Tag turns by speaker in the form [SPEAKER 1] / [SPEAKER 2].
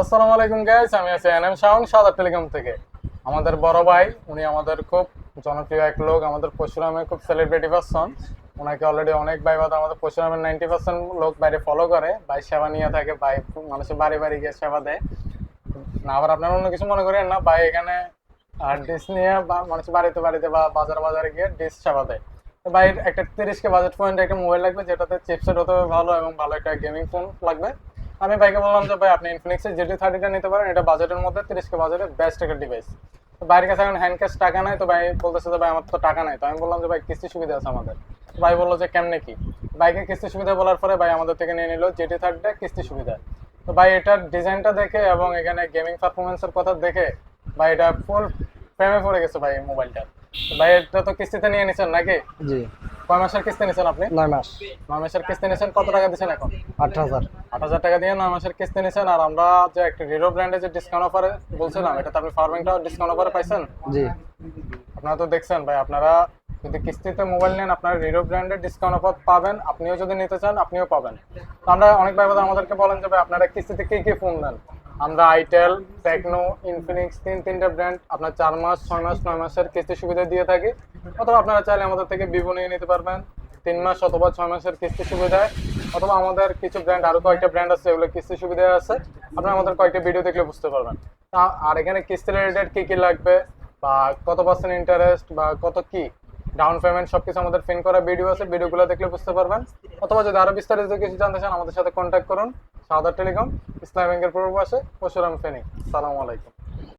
[SPEAKER 1] আসসালামু আলাইকুম গাইস আমি আছি এনএম শাওন, সাদা টেলিকম থেকে। আমাদের বড় ভাই, উনি আমাদের খুব জনপ্রিয় এক লোক, আমাদের পরশুরামের খুব সেলিব্রিটি পারসন ওনাকে অলরেডি অনেক ভাই বাদ আমাদের পরশুরামের নাইনটি পার্সেন্ট লোক বাইরে ফলো করে, ভাই সেবা নিয়ে থাকে, ভাই মানুষের বাড়ি বাড়ি গিয়ে সেবা দেয়। না, আবার আপনারা অন্য কিছু মনে করেন না, ভাই এখানে ডিস নিয়ে বা মানুষের বাড়িতে বাড়িতে বা বাজার বাজারে গিয়ে ডিস সেবা দেয়। ভাই একটা তিরিশ কে বাজেট পয়েন্ট একটা মোবাইল লাগবে, যেটাতে চিপসেট হতে ভালো এবং ভালো একটা গেমিং ফোন লাগবে। আমি ভাইকে বললাম যে, ভাই, আপনি ইনফিনিক্সের জিটি থার্টিটা নিতে পারেন। এটা বাজেটের মধ্যে, তিরিশ কে বাজেটের বেস্ট একটা ডিভাইস বাইরের কাছে এখন হ্যান্ড ক্যাশ টাকা নাই, তো ভাই বলতেছে যে, ভাই, আমার তো টাকা নাই। তো আমি বললাম যে, ভাই কিস্তি সুবিধা আছে আমাদের। ভাই বলল যে, কেমনে কি? বাইকের কিস্তি সুবিধা বলার পরে ভাই আমাদের থেকে নিয়ে নিল জিটি থার্টিটা কিস্তি সুবিধা। তো ভাই, এটার ডিজাইনটা দেখে এবং এখানে গেমিং পারফরমেন্সের কথা দেখে ভাই, এটা ফুল প্রেমে পড়ে গেছে ভাই মোবাইলটা ভাই, এটা তো কিস্তিতে নিয়ে নিছেন নাকি?
[SPEAKER 2] জি।
[SPEAKER 1] কয় মাসের কিস্তি নিছেন আপনি?
[SPEAKER 2] নয় মাস।
[SPEAKER 1] নয় মাসের কিস্তি নিছেন কত টাকা দিচ্ছেন এখন?
[SPEAKER 2] আট হাজার।
[SPEAKER 1] আট হাজার টাকা দিয়ে নয় মাসের কিস্তি নিছেন আর আমরা যে একটা হিরো ব্র্যান্ডের যে ডিসকাউন্ট অফারে বলছিলাম এটা তো আপনি ফার্মিংটা ডিসকাউন্ট অফারে পাইছেন?
[SPEAKER 2] জি।
[SPEAKER 1] আপনারা তো দেখছেন ভাই আপনারা যদি কিস্তিতে মোবাইল নেন আপনারা ব্র্যান্ডের ডিসকাউন্ট অফার পাবেন আপনিও যদি নিতে চান আপনিও পাবেন। আমরা অনেক ভাই আমাদেরকে বলেন যে ভাই আপনারা কিস্তিতে কি কি ফোন নেন? আমরা আইটেল, টেকনো, ইনফিনিক্স, তিন তিনটা ব্র্যান্ড আপনার চার মাস, ছয় মাস, নয় মাসের কিস্তি সুবিধা দিয়ে থাকি। অথবা আপনারা চাইলে আমাদের থেকে ভিভো নিয়ে নিতে পারবেন। তিন মাস অথবা ছয় মাসের কিস্তি সুবিধায় অথবা আমাদের কিছু ব্র্যান্ড আরও কয়েকটা ব্র্যান্ড আছে, এগুলো কিস্তি সুবিধায় আছে। আপনারা আমাদের কয়েকটা ভিডিও দেখলে বুঝতে পারবেন। তা- আর এখানে কিস্তি রিলেটেড কী কী লাগবে? বা কত পার্সেন্ট ইন্টারেস্ট বা কত কি? ডাউন পেমেন্ট সব কিছু আমাদের ফিন করা ভিডিও আছে ভিডিওগুলো দেখলে বুঝতে পারবেন। অথবা যদি আরও বিস্তারিত কিছু জানতে চান, আমাদের সাথে কন্ট্যাক্ট করুন। সাউদার টেলিকম ইসলাম ব্যাংকের পূর্ব পাশে পরশুরাম ফেনী। সালামু আলাইকুম।